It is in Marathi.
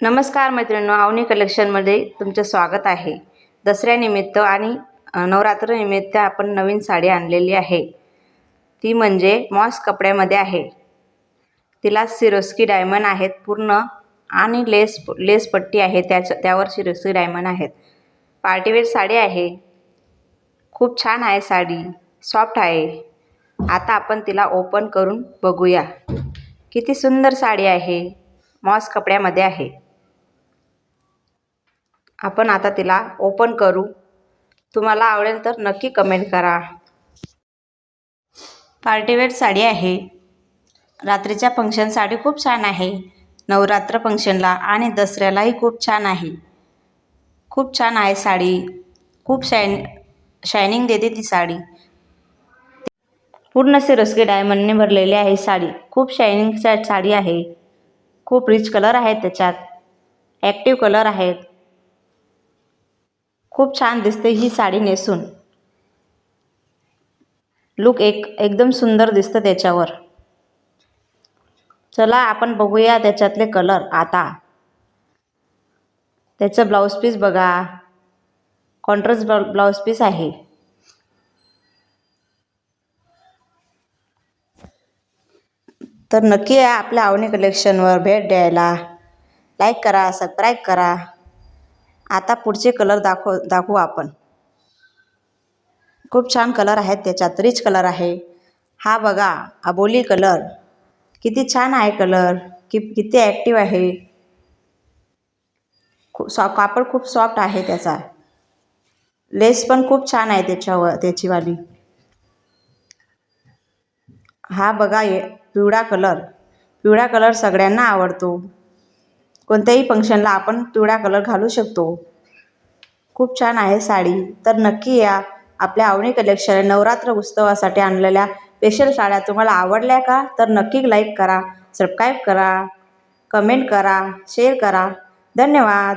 नमस्कार मैत्रिणींनो आवनी कलेक्शनमध्ये तुमचं स्वागत आहे. दसऱ्यानिमित्त आणि नवरात्रनिमित्त आपण नवीन साडी आणलेली आहे. ती म्हणजे मॉस कपड्यामध्ये आहे. तिला सिरोस्की डायमंड आहेत पूर्ण आणि लेस लेस पट्टी आहे त्याच्या त्यावर सिरोस्की डायमंड आहेत. पार्टीवेअर साडी आहे. खूप छान आहे साडी सॉफ्ट आहे. आता आपण तिला ओपन करून बघूया. किती सुंदर साडी आहे मॉस कपड्यामध्ये आहे. आपण आता तिला ओपन करू. तुम्हाला आवडेल तर नक्की कमेंट करा. पार्टीवेअर साडी आहे. रात्रीच्या फंक्शन साडी खूप छान आहे. नवरात्र फंक्शनला आणि दसऱ्यालाही खूप छान आहे. खूप छान आहे साडी. खूप शाईन शायनिंग देते ती साडी. पूर्ण सिरोस्की डायमंडने भरलेली आहे साडी. खूप शायनिंग साडी आहे. खूप रिच कलर आहेत त्याच्यात. ॲक्टिव्ह कलर आहेत. खूप छान दिसते ही साडी नेसून. लुक एक एकदम सुंदर दिसतं त्याच्यावर. चला आपण बघूया त्याच्यातले कलर आता. त्याचं ब्लाऊज पीस बघा. कॉन्ट्रास्ट ब्लाउ ब्लाऊज पीस आहे. तर नक्की या आपल्या आवनी कलेक्शनवर भेट द्यायला. लाईक करा सबस्क्राईब करा. आता पुढचे कलर दाखव दाखवू आपण. खूप छान कलर आहेत त्याच्यात रिच कलर आहे. हा बघा अबोली कलर किती छान आहे कलर कि किती ॲक्टिव्ह आहे. खूप सॉ कापड खूप सॉफ्ट आहे त्याचा. लेस पण खूप छान आहे त्याच्यावर त्याचीवाली. हा बघा ये पिवळा कलर पिवळा कलर सगळ्यांना आवडतो. कोणत्याही फंक्शनला आपण पिवळा कलर घालू शकतो. खूप छान आहे साडी. तर नक्की या आपल्या आवडी कलेक्शन नवरात्र उत्सवासाठी आणलेल्या स्पेशल साड्या तुम्हाला आवडल्या का? तर नक्की लाईक करा सबस्क्राईब करा कमेंट करा शेअर करा. धन्यवाद.